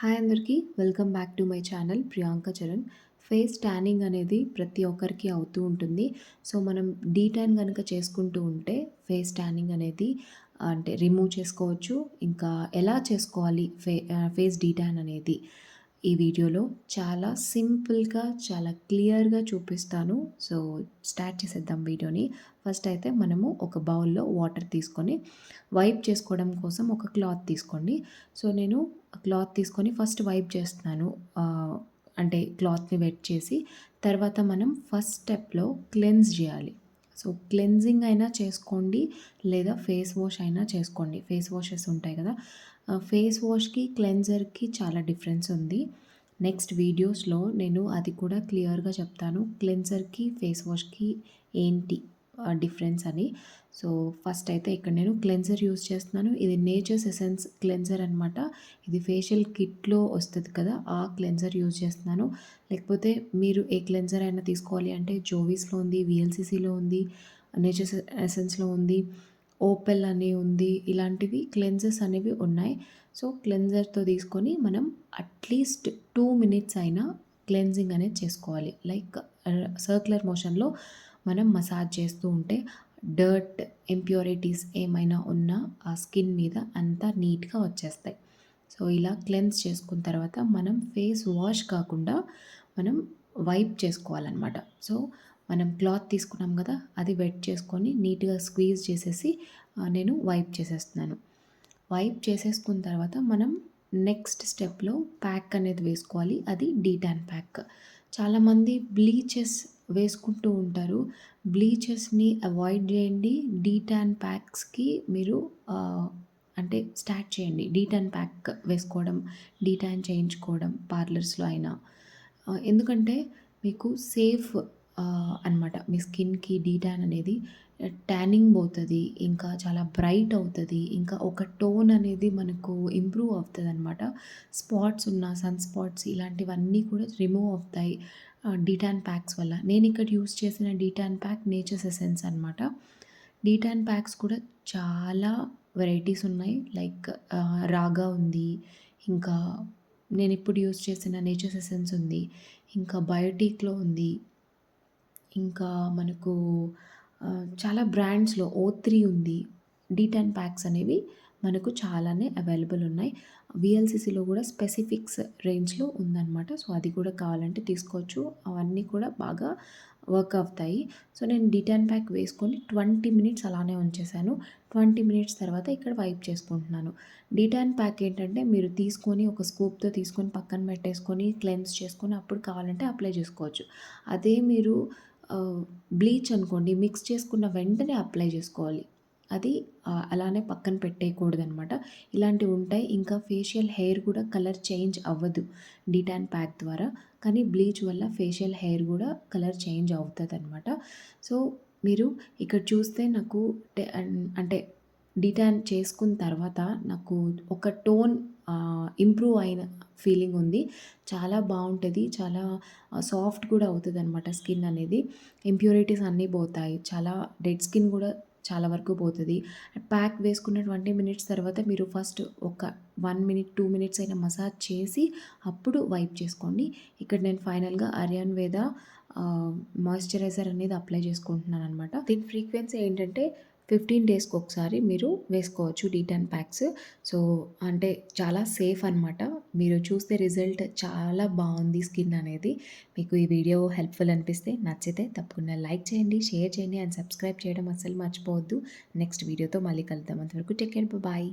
Hi అందరికీ welcome back to my channel Priyanka Charan face tanning అనేది ప్రతి ఒక్కరికి అవుతూ ఉంటుంది. సో మనం డీ ట్యాన్ కనుక చేసుకుంటూ ఉంటే ఫేస్ ట్యానింగ్ అనేది అంటే రిమూవ్ చేసుకోవచ్చు. ఇంకా ఎలా చేసుకోవాలి ఫే ఫేస్ డీ ట్యాన్ అనేది? ఈ వీడియోలో చాలా సింపుల్గా చాలా క్లియర్గా చూపిస్తాను. సో స్టార్ట్ చేసేద్దాం వీడియోని. ఫస్ట్ అయితే మనము ఒక బౌల్లో వాటర్ తీసుకొని వైప్ చేసుకోవడం కోసం ఒక క్లాత్ తీసుకోండి. సో నేను క్లాత్ తీసుకొని ఫస్ట్ వైప్ చేస్తున్నాను. అంటే క్లాత్ని వెట్ చేసి తర్వాత మనం ఫస్ట్ స్టెప్లో క్లెన్స్ చేయాలి. సో క్లెన్జింగ్ అయినా చేసుకోండి లేదా ఫేస్ వాష్ అయినా చేసుకోండి. ఫేస్ వాషెస్ ఉంటాయి కదా ఫేస్ వాష్కి క్లెన్జర్కి చాలా డిఫరెన్స్ ఉంది. నెక్స్ట్ వీడియోస్లో నేను అది కూడా క్లియర్గా చెప్తాను. క్లెన్జర్కి ఫేస్ వాష్కి ఏంటి డిఫరెన్స్ అని. సో ఫస్ట్ అయితే ఇక్కడ నేను క్లెన్జర్ యూస్ చేస్తున్నాను. ఇది నేచర్స్ ఎసెన్స్ క్లెన్జర్ అనమాట ఇది ఫేషియల్ కిట్లో వస్తుంది కదా ఆ క్లెన్జర్ యూజ్ చేస్తున్నాను. లేకపోతే మీరు ఏ క్లెన్జర్ అయినా తీసుకోవాలి అంటే జోవీస్లో ఉంది విఎల్సిసిలో ఉంది నేచర్స్ ఎసెన్స్లో ఉంది. ఓపెల్ అని ఉంది. ఇలాంటివి క్లెన్జర్స్ అనేవి ఉన్నాయి. సో క్లెన్జర్తో తీసుకొని మనం అట్లీస్ట్ టూ మినిట్స్ అయినా క్లెన్జింగ్ అనేది చేసుకోవాలి. లైక్ సర్క్యులర్ మోషన్లో మనం మసాజ్ చేస్తూ ఉంటే డర్ట్ ఇంప్యూరిటీస్ ఏమైనా ఉన్నా ఆ స్కిన్ మీద అంతా నీట్గా వచ్చేస్తాయి. సో ఇలా క్లెన్స్ చేసుకున్న తర్వాత మనం ఫేస్ వాష్ కాకుండా మనం వైప్ చేసుకోవాలన్నమాట. సో మనం క్లాత్ తీసుకున్నాం కదా అది వెట్ చేసుకొని నీట్గా స్క్వీజ్ చేసేసి నేను వైప్ చేసేస్తున్నాను. వైప్ చేసేసుకున్న తర్వాత మనం నెక్స్ట్ స్టెప్లో ప్యాక్ అనేది వేసుకోవాలి. అది డీటాన్ ప్యాక్. చాలామంది బ్లీచెస్ వేసుకుంటూ ఉంటారు. బ్లీచెస్ని అవాయిడ్ చేయండి. డీటాన్ ప్యాక్స్కి మీరు అంటే స్టార్ట్ చేయండి. డీటాన్ ప్యాక్ వేసుకోవడం డీటాన్ చేయించుకోవడం పార్లర్స్లో అయినా. ఎందుకంటే మీకు సేఫ్ అనమాట మీ స్కిన్కి డీటాన్ అనేది ట్యానింగ్ పోతుంది ఇంకా చాలా బ్రైట్ అవుతుంది ఇంకా ఒక టోన్ అనేది మనకు ఇంప్రూవ్ అవుతుంది అనమాట స్పాట్స్ ఉన్న సన్ స్పాట్స్ ఇలాంటివన్నీ కూడా రిమూవ్ అవుతాయి డీటాన్ ప్యాక్స్ వల్ల. నేను ఇక్కడ యూస్ చేసిన డీటాన్ ప్యాక్ నేచర్స్ ఎసెన్స్ అనమాట డీటాన్ ప్యాక్స్ కూడా చాలా వెరైటీస్ ఉన్నాయి. లైక్ రాగా ఉంది ఇంకా నేను ఇప్పుడు యూస్ చేసిన నేచర్స్ ఎసెన్స్ ఉంది ఇంకా బయోటిక్లో ఉంది ఇంకా మనకు చాలా బ్రాండ్స్లో ఓ త్రీ ఉంది. డీ టెన్ ప్యాక్స్ అనేవి మనకు చాలానే అవైలబుల్ ఉన్నాయి. విఎల్సిసిలో కూడా స్పెసిఫిక్స్ రేంజ్లో ఉందన్నమాట. సో అది కూడా కావాలంటే తీసుకోవచ్చు. అవన్నీ కూడా బాగా వర్క్ అవుతాయి. సో నేను డిటాన్ ప్యాక్ వేసుకొని ట్వంటీ మినిట్స్ అలానే ఉంచేసాను. ట్వంటీ మినిట్స్ తర్వాత ఇక్కడ వైప్ చేసుకుంటున్నాను. డిటాన్ ప్యాక్ ఏంటంటే మీరు తీసుకొని ఒక స్కూప్తో తీసుకొని పక్కన పెట్టేసుకొని క్లెన్స్ చేసుకొని అప్పుడు కావాలంటే అప్లై చేసుకోవచ్చు. అదే మీరు బ్లీచ్ అనుకోండి మిక్స్ చేసుకున్న వెంటనే అప్లై చేసుకోవాలి. అది అలానే పక్కన పెట్టేయకూడదనమాట. ఇలాంటివి ఉంటాయి. ఇంకా ఫేషియల్ హెయిర్ కూడా కలర్ చేంజ్ అవ్వదు డిటాన్ ప్యాక్ ద్వారా. కానీ బ్లీచ్ వల్ల ఫేషియల్ హెయిర్ కూడా కలర్ చేంజ్ అవుతుంది అనమాట సో మీరు ఇక్కడ చూస్తే నాకు అంటే డిటాన్ చేసుకున్న తర్వాత నాకు ఒక టోన్ ఇంప్రూవ్ అయిన ఫీలింగ్ ఉంది. చాలా బాగుంటుంది. చాలా సాఫ్ట్ కూడా అవుతుంది అనమాట స్కిన్ అనేది. ఇంప్యూరిటీస్ అన్నీ పోతాయి. చాలా డెడ్ స్కిన్ కూడా చాలా వరకు పోతుంది. ప్యాక్ వేసుకున్న ట్వంటీ మినిట్స్ తర్వాత మీరు ఫస్ట్ ఒక వన్ మినిట్ టూ మినిట్స్ అయినా మసాజ్ చేసి అప్పుడు వైప్ చేసుకోండి. ఇక్కడ నేను ఫైనల్గా అరియాన్ వేద మాయిశ్చరైజర్ అనేది అప్లై చేసుకుంటున్నాను అనమాట దీని ఫ్రీక్వెన్సీ ఏంటంటే ఫిఫ్టీన్ డేస్కి ఒకసారి మీరు వేసుకోవచ్చు డీటెన్ ప్యాక్స్. సో అంటే చాలా సేఫ్ అనమాట మీరు చూస్తే రిజల్ట్ చాలా బాగుంది స్కిన్ అనేది. మీకు ఈ వీడియో హెల్ప్ఫుల్ అనిపిస్తే నచ్చితే తప్పకుండా లైక్ చేయండి షేర్ చేయండి అండ్ సబ్స్క్రైబ్ చేయడం అస్సలు మర్చిపోవద్దు. నెక్స్ట్ వీడియోతో మళ్ళీ కలుద్దాం. అంతవరకు టేక్ కేర్. బాయ్.